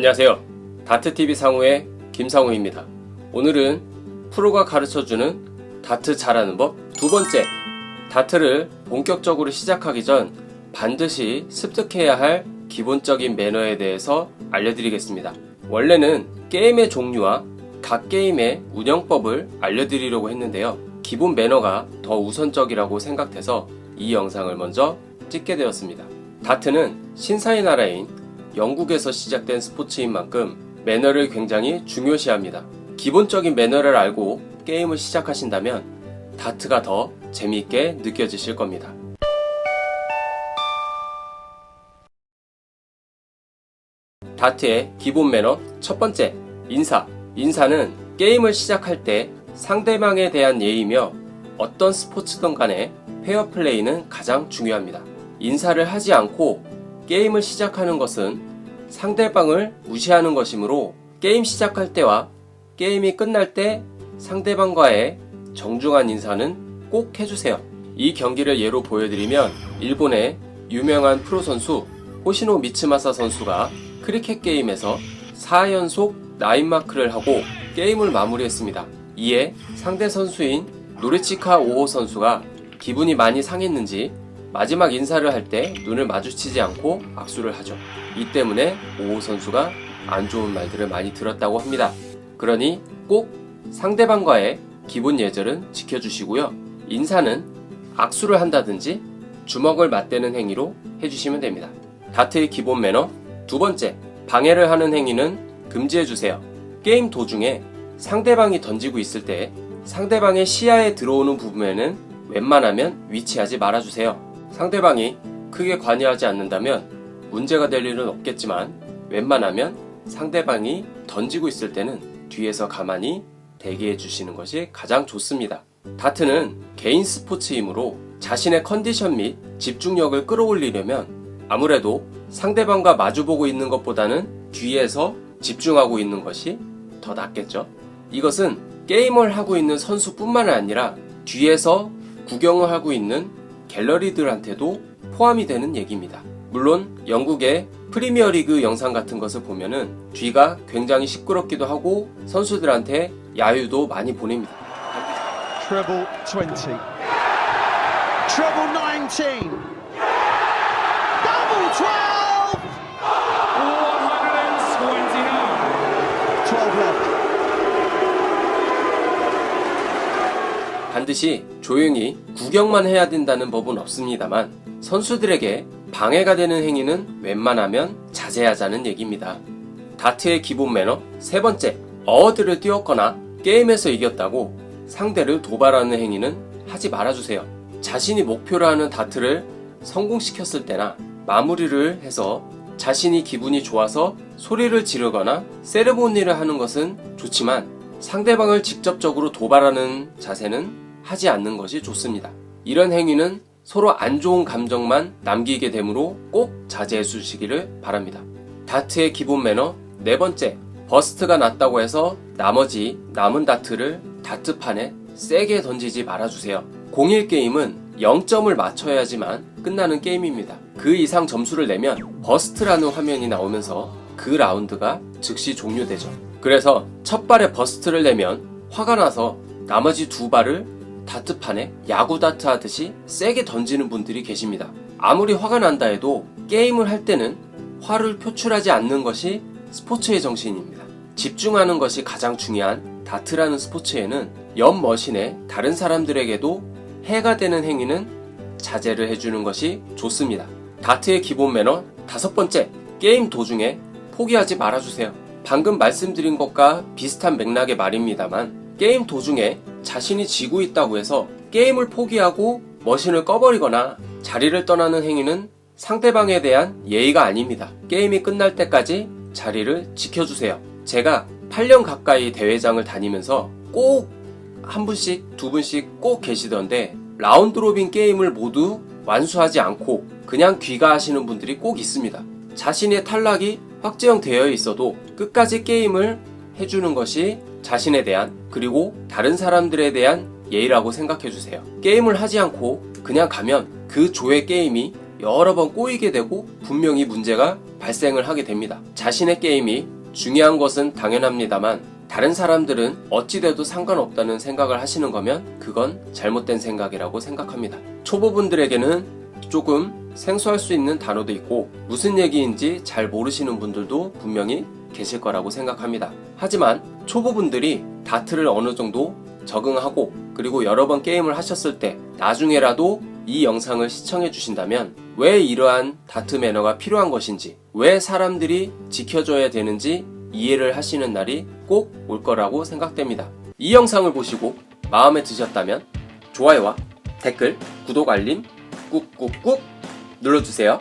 안녕하세요. 다트TV 상우의 김상우입니다. 오늘은 프로가 가르쳐주는 다트 잘하는 법 두 번째, 다트를 본격적으로 시작하기 전 반드시 습득해야 할 기본적인 매너에 대해서 알려드리겠습니다. 원래는 게임의 종류와 각 게임의 운영법을 알려드리려고 했는데요. 기본 매너가 더 우선적이라고 생각돼서 이 영상을 먼저 찍게 되었습니다. 다트는 신사의 나라인 영국에서 시작된 스포츠인 만큼 매너를 굉장히 중요시합니다. 기본적인 매너를 알고 게임을 시작하신다면 다트가 더 재미있게 느껴지실 겁니다. 다트의 기본 매너 첫 번째, 인사. 인사는 게임을 시작할 때 상대방에 대한 예의며 어떤 스포츠든 간에 페어플레이는 가장 중요합니다. 인사를 하지 않고 게임을 시작하는 것은 상대방을 무시하는 것이므로 게임 시작할 때와 게임이 끝날 때 상대방과의 정중한 인사는 꼭 해주세요. 이 경기를 예로 보여드리면 일본의 유명한 프로 선수 호시노 미츠마사 선수가 크리켓 게임에서 4연속 나인마크를 하고 게임을 마무리했습니다. 이에 상대 선수인 노리치카 오호 선수가 기분이 많이 상했는지 마지막 인사를 할 때 눈을 마주치지 않고 악수를 하죠. 이 때문에 오호 선수가 안 좋은 말들을 많이 들었다고 합니다. 그러니 꼭 상대방과의 기본 예절은 지켜주시고요. 인사는 악수를 한다든지 주먹을 맞대는 행위로 해주시면 됩니다. 다트의 기본 매너 두 번째, 방해를 하는 행위는 금지해주세요. 게임 도중에 상대방이 던지고 있을 때 상대방의 시야에 들어오는 부분에는 웬만하면 위치하지 말아주세요. 상대방이 크게 관여하지 않는다면 문제가 될 일은 없겠지만 웬만하면 상대방이 던지고 있을 때는 뒤에서 가만히 대기해 주시는 것이 가장 좋습니다. 다트는 개인 스포츠이므로 자신의 컨디션 및 집중력을 끌어올리려면 아무래도 상대방과 마주보고 있는 것보다는 뒤에서 집중하고 있는 것이 더 낫겠죠. 이것은 게임을 하고 있는 선수뿐만 아니라 뒤에서 구경을 하고 있는 갤러리들한테도 포함이 되는 얘기입니다. 물론 영국의 프리미어리그 영상 같은 것을 보면은 뒤가 굉장히 시끄럽기도 하고 선수들한테 야유도 많이 보냅니다. treble 20. Treble 19. 반드시 조용히 구경만 해야 된다는 법은 없습니다만 선수들에게 방해가 되는 행위는 웬만하면 자제하자는 얘기입니다. 다트의 기본 매너 세 번째, 어워드를 띄웠거나 게임에서 이겼다고 상대를 도발하는 행위는 하지 말아주세요. 자신이 목표로 하는 다트를 성공시켰을 때나 마무리를 해서 자신이 기분이 좋아서 소리를 지르거나 세레모니를 하는 것은 좋지만 상대방을 직접적으로 도발하는 자세는 하지 않는 것이 좋습니다. 이런 행위는 서로 안 좋은 감정만 남기게 되므로 꼭 자제해 주시기를 바랍니다. 다트의 기본 매너 네 번째, 버스트가 났다고 해서 나머지 남은 다트를 다트판에 세게 던지지 말아주세요. 01 게임은 0점을 맞춰야지만 끝나는 게임입니다. 그 이상 점수를 내면 버스트라는 화면이 나오면서 그 라운드가 즉시 종료되죠. 그래서 첫 발에 버스트를 내면 화가 나서 나머지 두 발을 다트판에 야구 다트 하듯이 세게 던지는 분들이 계십니다. 아무리 화가 난다 해도 게임을 할 때는 화를 표출하지 않는 것이 스포츠의 정신입니다. 집중하는 것이 가장 중요한 다트라는 스포츠에는 옆 머신에 다른 사람들에게도 해가 되는 행위는 자제를 해주는 것이 좋습니다. 다트의 기본 매너 다섯 번째, 게임 도중에 포기하지 말아주세요. 방금 말씀드린 것과 비슷한 맥락의 말입니다만, 게임 도중에 자신이 지고 있다고 해서 게임을 포기하고 머신을 꺼버리거나 자리를 떠나는 행위는 상대방에 대한 예의가 아닙니다. 게임이 끝날 때까지 자리를 지켜주세요. 제가 8년 가까이 대회장을 다니면서 꼭 한 분씩, 두 분씩 꼭 계시던데 라운드 로빈 게임을 모두 완수하지 않고 그냥 귀가하시는 분들이 꼭 있습니다. 자신의 탈락이 확정되어 있어도 끝까지 게임을 해주는 것이 자신에 대한 그리고 다른 사람들에 대한 예의라고 생각해 주세요. 게임을 하지 않고 그냥 가면 그 조의 게임이 여러 번 꼬이게 되고 분명히 문제가 발생을 하게 됩니다. 자신의 게임이 중요한 것은 당연합니다만 다른 사람들은 어찌돼도 상관없다는 생각을 하시는 거면 그건 잘못된 생각이라고 생각합니다. 초보분들에게는 조금 생소할 수 있는 단어도 있고 무슨 얘기인지 잘 모르시는 분들도 분명히 계실 거라고 생각합니다. 하지만 초보분들이 다트를 어느 정도 적응하고 그리고 여러 번 게임을 하셨을 때 나중에라도 이 영상을 시청해 주신다면 왜 이러한 다트 매너가 필요한 것인지 왜 사람들이 지켜줘야 되는지 이해를 하시는 날이 꼭 올 거라고 생각됩니다. 이 영상을 보시고 마음에 드셨다면 좋아요와 댓글, 구독 알림 꾹꾹꾹 눌러주세요.